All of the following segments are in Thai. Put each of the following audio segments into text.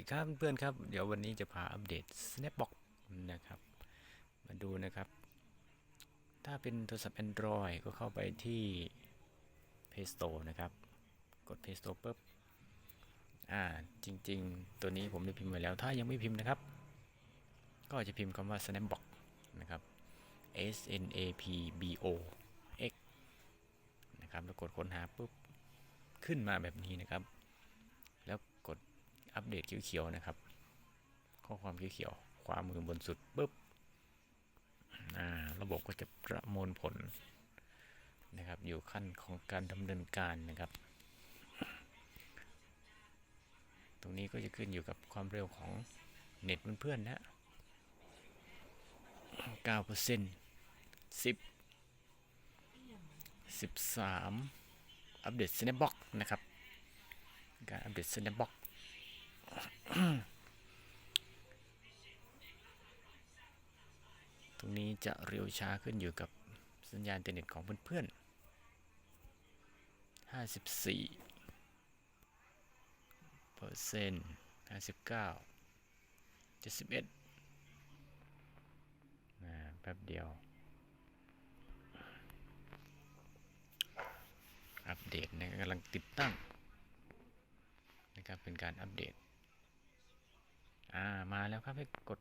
ดีครับเพื่อนครับ เดี๋ยววันนี้จะพาอัปเดต Snapbox นะครับ มาดูนะครับ ถ้าเป็นโทรศัพท์ Android ก็เข้าไปที่ Play Store นะครับ กด Play Store ปุ๊บ อ่า จริง ๆ ตัวนี้ผมได้พิมพ์ไว้แล้ว ถ้ายังไม่พิมพ์นะครับ ก็จะพิมพ์คำว่า Snapbox นะครับ S N A P B O X นะครับ แล้วกดค้นหาปุ๊บ ขึ้นมาแบบนี้นะครับ เขียวๆนะครับ ข้อความเขียวๆขวามือบนสุดปุ๊บระบบก็จะประมวลผลนะครับ อยู่ขั้นของการดำเนินการนะครับ ตรงนี้ก็จะขึ้นอยู่กับความเร็วของเน็ตเพื่อนๆนะ9% 10 13 อัปเดต Snapbox นะครับ การอัปเดต Snapbox ตรงนี้จะเร็วช้าขึ้นอยู่กับสัญญาณอินเทอร์เน็ตของเพื่อนๆ 54เปอร์เซ็นต์59 71นะแป๊บเดียว อัปเดตนะกำลังติดตั้งนะครับเป็นการอัปเดต อ่ามาแล้วครับให้กด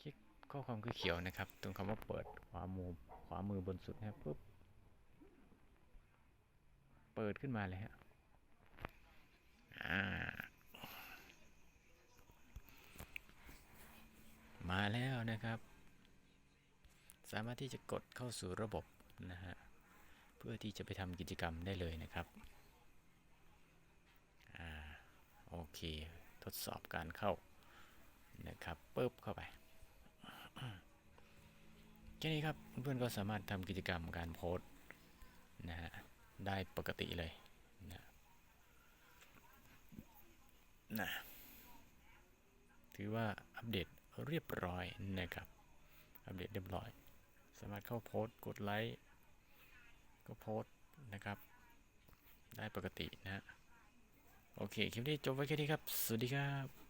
คลิกข้อความคือเขียวนะครับ ตรงคำว่าเปิดขวามือขวามือบนสุดนะครับปุ๊บเปิดขึ้นมาเลยฮะอ่ามาแล้วนะครับ สามารถที่จะกดเข้าสู่ระบบนะฮะเพื่อที่จะไปทำกิจกรรมได้เลยนะครับ อ่า โอเค ทดสอบการเข้านะครับปึ๊บเข้าไปแค่นี้ครับเพื่อนๆก็สามารถทำกิจกรรมการโพสนะฮะได้ปกติเลยนะนะถือว่าอัปเดตเรียบร้อยนะครับ อัปเดตเรียบร้อย สามารถเข้าโพสกดไลค์ก็โพสนะครับ ได้ปกตินะฮะ โอเค คลิปนี้จบไว้แค่นี้ครับ สวัสดีครับ